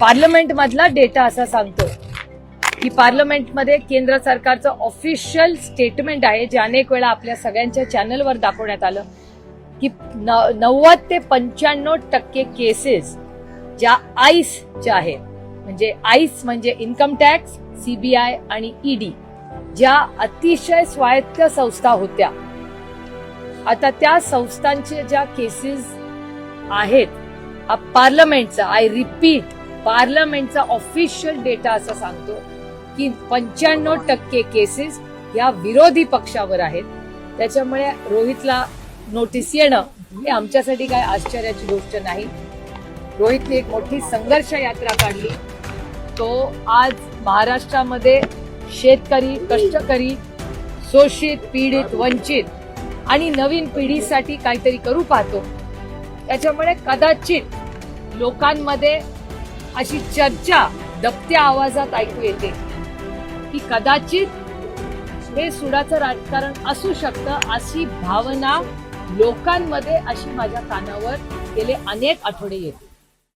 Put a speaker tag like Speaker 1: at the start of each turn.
Speaker 1: Parliament मधला data असा सांगतो की पार्लमेंटमध्ये केंद्र सरकारचं ऑफिशियल स्टेटमेंट आहे जे अनेक वेळा आपल्या सगळ्यांच्या चॅनलवर दाखवण्यात आलं की नव्वद ते पंच्याण्णव टक्के केसेस ज्या आईसच्या आहेत. म्हणजे आईस म्हणजे इन्कम टॅक्स सीबीआय आणि ईडी ज्या अतिशय स्वायत्त संस्था होत्या. आता त्या संस्थांचे ज्या केसेस आहेत पार्लमेंटचा आय रिपीट पार्लमेंटचा ऑफिशियल डेटा असं सांगतो की पंच्याण्णव टक्के केसेस या विरोधी पक्षावर आहेत. त्याच्यामुळे रोहितला नोटीस येणं हे आमच्यासाठी काय आश्चर्याची गोष्ट नाही. रोहितने एक मोठी संघर्ष यात्रा काढली. तो आज महाराष्ट्रामध्ये शेतकरी कष्टकरी शोषित पीडित वंचित आणि नवीन पिढीसाठी काहीतरी करू पाहतो. त्याच्यामुळे कदाचित लोकांमध्ये अशी चर्चा दबत्या आवाजात ऐकू येते. की कदाचित हे सुडाचं राजकारण असू शकतं अशी भावना लोकांमध्ये अशी माझ्या कानावर गेले अनेक आठवडे येते.